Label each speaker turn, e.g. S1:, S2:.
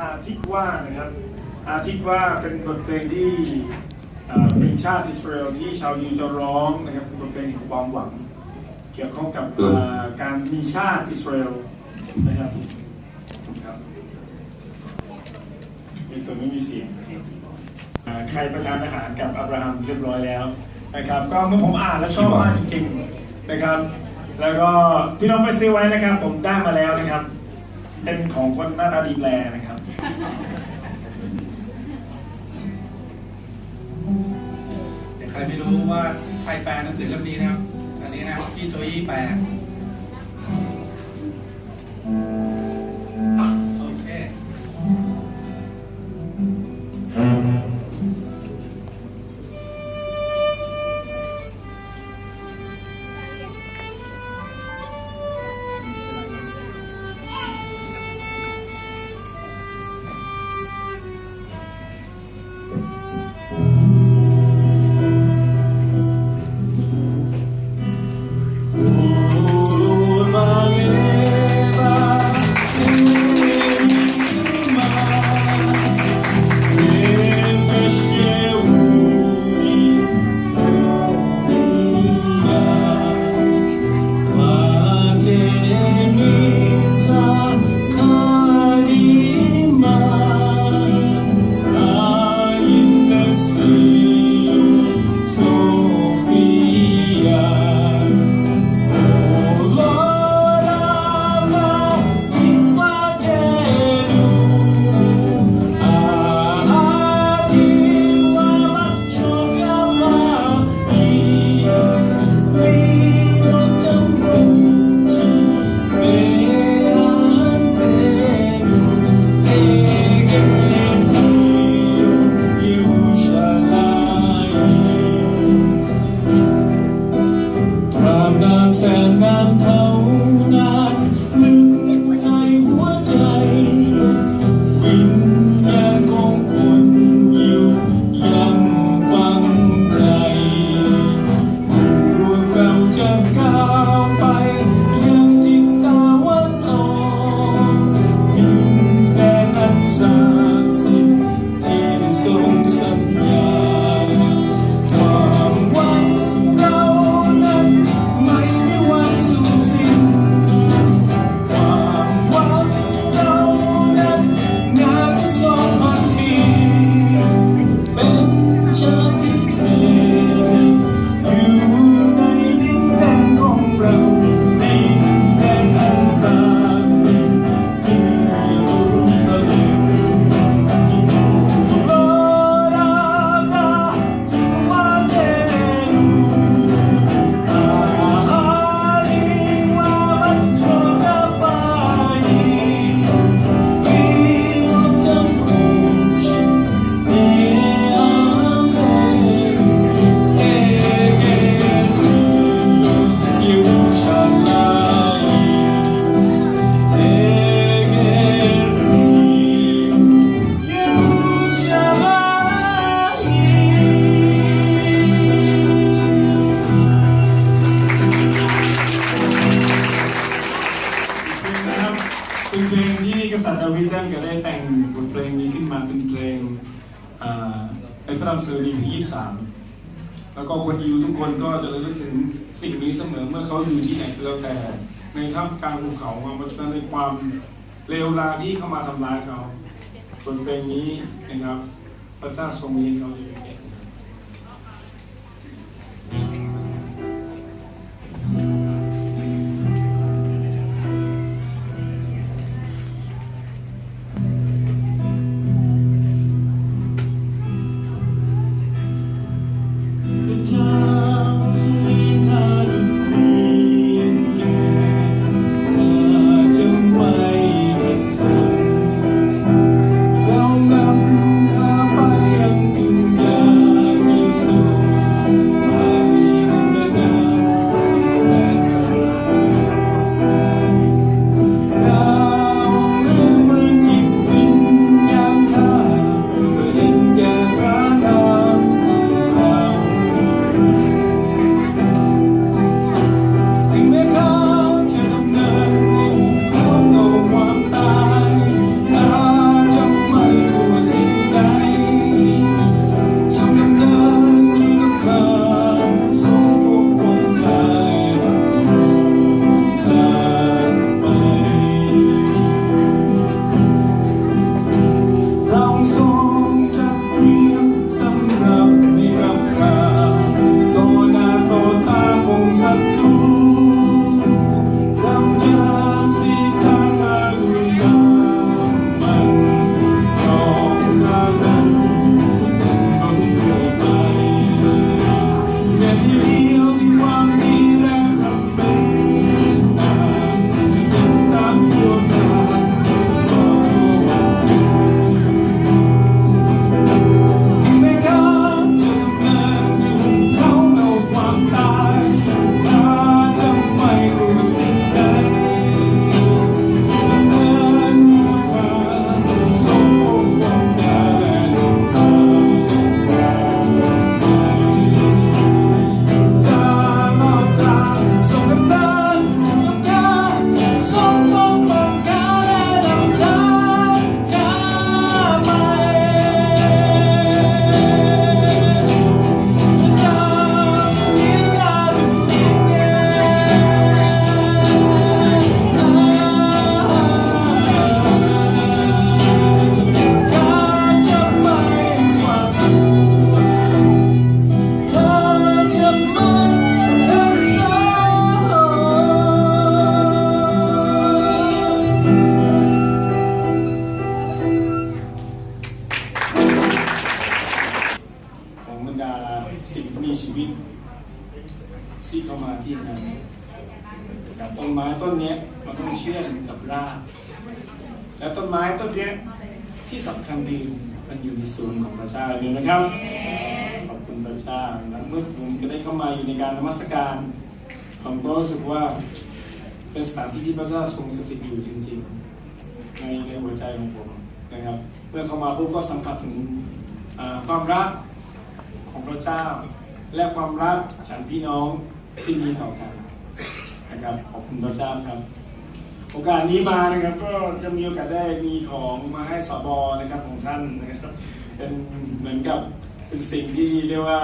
S1: อาทิตย์ว่านะครับ อาทิตย์ว่าเป็นบทเพลงที่เอ่อเป็นชาติอิสราเอลที่ชาวยิวจะร้องนะครับเป็นบทเพลงแห่งความหวัง เกี่ยวข้องกับการมีชาติอิสราเอลนะครับครับมีตัวไม่มีเสียงใครประทานอาหารกับอับราฮัมเรียบร้อยแล้วนะครับ ก็เมื่อผมอ่านแล้วชอบมากจริงๆนะครับ แล้วก็พี่น้องไปซื้อไว้นะครับ ผมได้มาแล้วนะครับ เป็นของคนหน้าตาดีแปลนะครับ
S2: ใครไม่รู้ว่าใครแปลหนังสือเล่มนี้นะครับ อันนี้นะพี่โจยี่แปล
S3: แสนนานเท่า อ พระธรรมสดุดีที่
S1: 23 แล้วก็คนยิวทุกคนก็จะระลึกถึงสิ่งนี้เสมอเมื่อเขาอยู่ที่ไหนก็แล้วแต่ในท่ามกลางภูเขาเพราะฉะนั้นในความเลวร้ายที่เข้ามาทำร้ายเขาจนเพลงนี้นะครับพระเจ้าทรงมีให้เขาอยู่อย่างนี้
S3: ต้นไม้ต้นนี้มันต้องเชื่อมกับราก แล้วต้นไม้ต้นนี้ที่สำคัญดีมันอยู่ในศูนย์ของพระเจ้าเลยนะครับขอบคุณพระเจ้านะเมื่อผมก็ได้เข้ามาอยู่ในการนมัสการผมก็รู้สึกว่าเป็นสถานที่ที่พระเจ้าทรงสถิตอยู่จริงๆในในหัวใจของผมนะครับ เมื่อเข้ามาปุ๊บก็สัมผัสถึงความรักของพระเจ้า และความรักฉันพี่น้องที่มีต่อกันนะครับขอบคุณพระเจ้าครับ โอกาสนี้มานะครับ ก็จะมีโอกาสได้มีของมาให้สบนะครับของท่านนะครับเป็นเหมือนกับเป็นสิ่งที่เรียกว่า